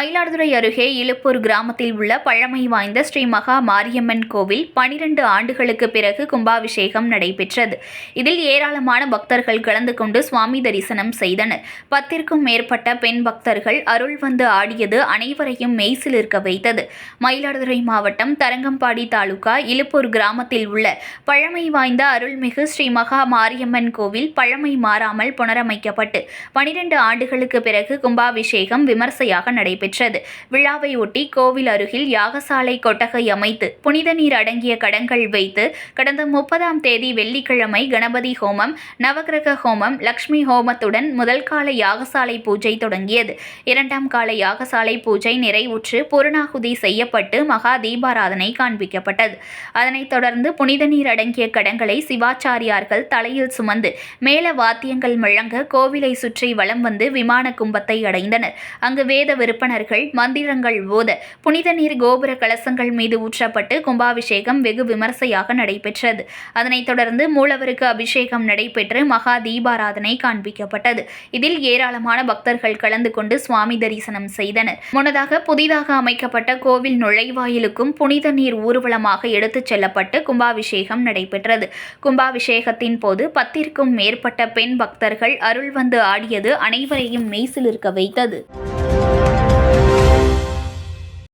மயிலாடுதுறை அருகே இலுப்பூர் கிராமத்தில் உள்ள பழமை வாய்ந்த ஸ்ரீ மகா மாரியம்மன் கோவில் பனிரெண்டு ஆண்டுகளுக்கு பிறகு கும்பாபிஷேகம் நடைபெற்றது. இதில் ஏராளமான பக்தர்கள் கலந்து கொண்டு சுவாமி தரிசனம் செய்தனர். பத்திற்கும் மேற்பட்ட பெண் பக்தர்கள் அருள் வந்து ஆடியது அனைவரையும் மெய்சிலிருக்க வைத்தது. மயிலாடுதுறை மாவட்டம் தரங்கம்பாடி தாலுகா இலுப்பூர் கிராமத்தில் உள்ள பழமை வாய்ந்த அருள்மிகு ஸ்ரீ மகா மாரியம்மன் கோவில் பழமை மாறாமல் புனரமைக்கப்பட்டு பனிரெண்டு ஆண்டுகளுக்கு பிறகு கும்பாபிஷேகம் விமர்சையாக நடைபெற்றது. நடைபெற்றது விழாவையொட்டி கோவில் அருகில் யாகசாலை கொட்டகை அமைத்து புனித நீர் அடங்கிய கடங்கள் வைத்து கடந்த முப்பதாம் தேதி வெள்ளிக்கிழமை கணபதி ஹோமம் நவகிரக ஹோமம் லக்ஷ்மி ஹோமத்துடன் முதல் கால யாகசாலை பூஜை தொடங்கியது. இரண்டாம் கால யாகசாலை பூஜை நிறைவுற்று பூரணாகுதி செய்யப்பட்டு மகா தீபாராதனை காண்பிக்கப்பட்டது. அதனைத் தொடர்ந்து புனித நீர் அடங்கிய கடங்களை சிவாச்சாரியார்கள் தலையில் சுமந்து மேல வாத்தியங்கள் முழங்க கோவிலை சுற்றி வலம் வந்து விமான கும்பத்தை அடைந்தனர். அங்கு வேத பக்தர்கள் மந்திரங்கள் ஓத புனித நீர் கோபுர கலசங்கள் மீது ஊற்றப்பட்டு கும்பாபிஷேகம் வெகு விமர்சையாக நடைபெற்றது. அதனைத் தொடர்ந்து மூலவருக்கு அபிஷேகம் நடைபெற்று மகா தீபாராதனை காண்பிக்கப்பட்டது. இதில் ஏராளமான பக்தர்கள் கலந்து கொண்டு சுவாமி தரிசனம் செய்தனர். முன்னதாக புதிதாக அமைக்கப்பட்ட கோவில் நுழைவாயிலுக்கும் புனித நீர் ஊர்வலமாக எடுத்துச் செல்லப்பட்டு கும்பாபிஷேகம் நடைபெற்றது. கும்பாபிஷேகத்தின் போது பத்திற்கும் மேற்பட்ட பெண் பக்தர்கள் அருள் வந்து ஆடியது அனைவரையும் மெய்சிலிருக்க வைத்தது.